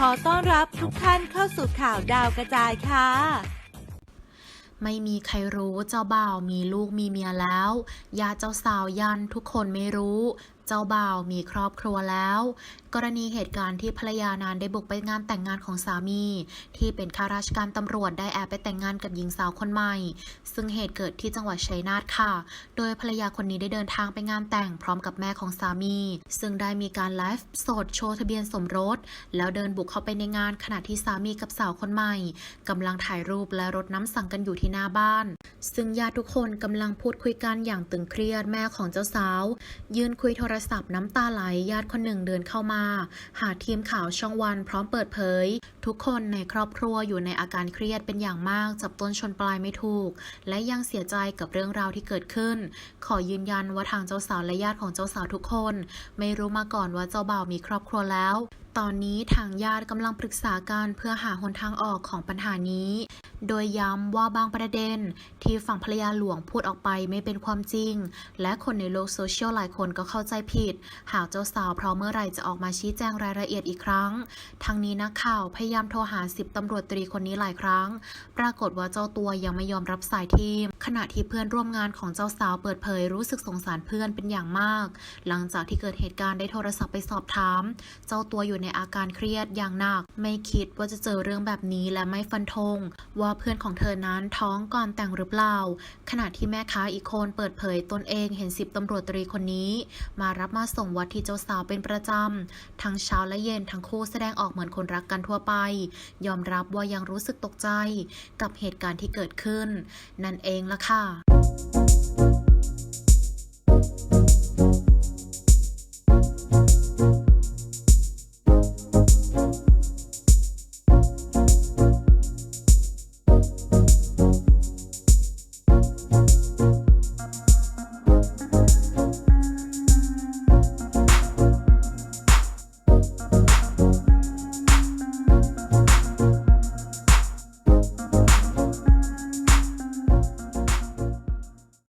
ขอต้อนรับทุกท่านเข้าสู่ข่าวดาวกระจายค่ะ ไม่มีใครรู้เจ้าบ่าวมีลูกมีเมียแล้ว ญาติเจ้าสาวยันทุกคนไม่รู้ เจ้าบ่าวมีครอบครัวแล้ว กรณีเหตุการณ์ที่ภรรยานานได้บุกไปงานแต่งงานของสามี ที่เป็นข้าราชการตำรวจได้แอบไปแต่งงานกับหญิงสาวคนใหม่ ซึ่งเหตุเกิดที่จังหวัดชัยนาทค่ะ โดยภรรยาคนนี้ได้เดินทางไปงานแต่งพร้อมกับแม่ของสามี ซึ่งได้มีการไลฟ์สดโชว์ทะเบียนสมรส แล้วเดินบุกเข้าไปในงานขณะที่สามีกับสาวคนใหม่กำลังถ่ายรูปและรดน้ำสังกันอยู่ที่หน้าบ้าน ซึ่งญาติทุกคนกำลังพูดคุยกันอย่างตึงเครียดแม่ของเจ้าสาว ยืนคุยโทรศัพท์น้ำตาไหลญาติคนหนึ่งเดินเข้ามา หาทีมข่าวช่องวันพร้อมเปิดเผย ทุกคนในครอบครัวอยู่ในอาการเครียดเป็นอย่างมากจับต้นชนปลายไม่ถูก และยังเสียใจกับเรื่องราวที่เกิดขึ้น ขอยืนยันว่าทางเจ้าสาวและญาติของเจ้าสาวทุกคน ไม่รู้มาก่อนว่าเจ้าบ่าวมีครอบครัวแล้ว ตอนนี้ทางญาติกำลังปรึกษากันเพื่อหาหนทางออกของปัญหานี้ โดยย้ำว่าบางประเด็นที่ฝั่งภรรยาหลวงพูดออกไปไม่เป็นความจริง และคนในโลกโซเชียลหลายคนก็เข้าใจผิด หากเจ้าสาวพราะเมื่อไหร่จะออกมาชี้แจงรายละเอียดอีกครั้งทั้งนี้นักข่าวพยายามโทรหาสิบตำรวจตรีคนนี้หลายครั้ง ปรากฏว่าเจ้าตัวยังไม่ยอมรับสายทีม ขณะที่เพื่อนร่วมงานของเจ้าสาวเปิดเผยรู้สึกสงสารเพื่อนเป็นอย่างมาก หลังจากที่เกิดเหตุการณ์ได้โทรศัพท์ไปสอบถาม เจ้าตัวอยู่ในในอาการเครียดอย่างหนัก ไม่คิดว่าจะเจอเรื่องแบบนี้และไม่ฟันธงว่าเพื่อนของเธอนั้นท้องก่อนแต่งหรือเปล่า ขณะที่แม่ค้าอีกคนเปิดเผยตนเองเห็นสิบตำรวจตรีคนนี้ มารับมาส่งวัดที่เจ้าสาวเป็นประจำ ทั้งเช้าและเย็นทั้งคู่แสดงออกเหมือนคนรักกันทั่วไป ยอมรับว่ายังรู้สึกตกใจ กับเหตุการณ์ที่เกิดขึ้น นั่นเองล่ะค่ะ